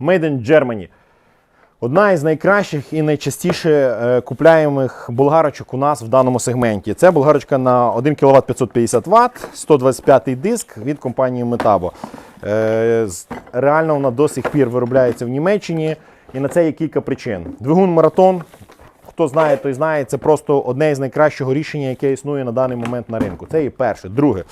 Made in Germany. Одна із найкращих і найчастіше е, купляємих болгарочок у нас в даному сегменті. Це болгарочка на 1 кВт 550 Вт, 125 диск від компанії Metabo. Е, Реально вона до сих пір виробляється в Німеччині, і на це є кілька причин. Двигун маратон. Хто знає, той знає, це просто одне із найкращого рішення, яке існує на даний момент на ринку. Це і перше. Друге,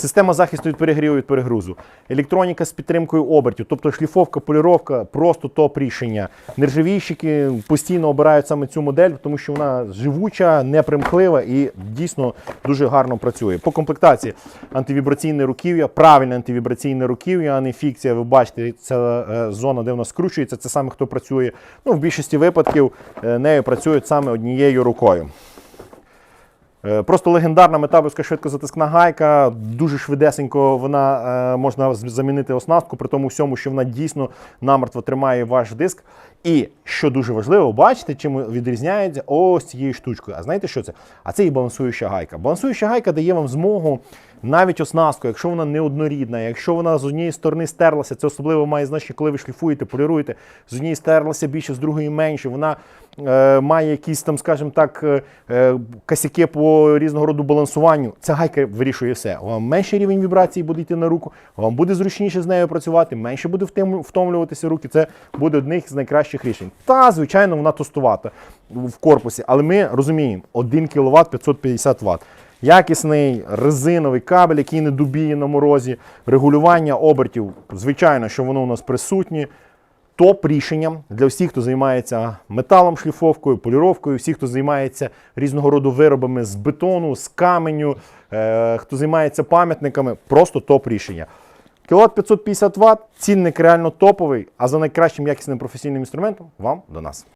система захисту від перегріву від перегрузу, електроніка з підтримкою обертів, тобто шліфовка, поліровка, просто топ рішення. Нержавійщики постійно обирають саме цю модель, тому що вона живуча, непримхлива і дійсно дуже гарно працює. По комплектації антивібраційне руків'я, правильне антивібраційне руків'я, а не фікція. Ви бачите, це е, зона, де воно скручується. Це саме хто працює. Ну, в більшості випадків е, нею працюють саме однією рукою. Е, Просто легендарна метабовська швидкозатискна гайка, дуже швидесенько вона е, можна замінити оснастку, при тому всьому, що вона дійсно намертво тримає ваш диск. І що дуже важливо, бачите, чим відрізняється ось цією штучкою. А знаєте, що це? А це і балансуюча гайка. Балансуюча гайка дає вам змогу навіть оснастку, якщо вона неоднорідна, якщо вона з однієї сторони стерлася, це особливо має значення, коли ви шліфуєте, поліруєте, з однієї стерлася більше, з другої менше. Вона е, має якісь там, скажімо так, е, е, косяки по різного роду балансуванню. Ця гайка вирішує все. Вам менший рівень вібрації буде йти на руку, вам буде зручніше з нею працювати, менше буде втомлюватися руки. Це буде одних з найкращих рішень. Та, звичайно, вона тостувата в корпусі, але ми розуміємо, 1 кВт 550 Вт. Якісний резиновий кабель, який не дубіє на морозі, регулювання обертів. Звичайно, що воно у нас присутнє топ рішенням для всіх, хто займається металом, шліфовкою, поліровкою, всіх, хто займається різного роду виробами з бетону, з каменю, е, хто займається пам'ятниками, просто топ рішення. Кіловат 550 Вт, цінник реально топовий, а за найкращим якісним професійним інструментом вам до нас.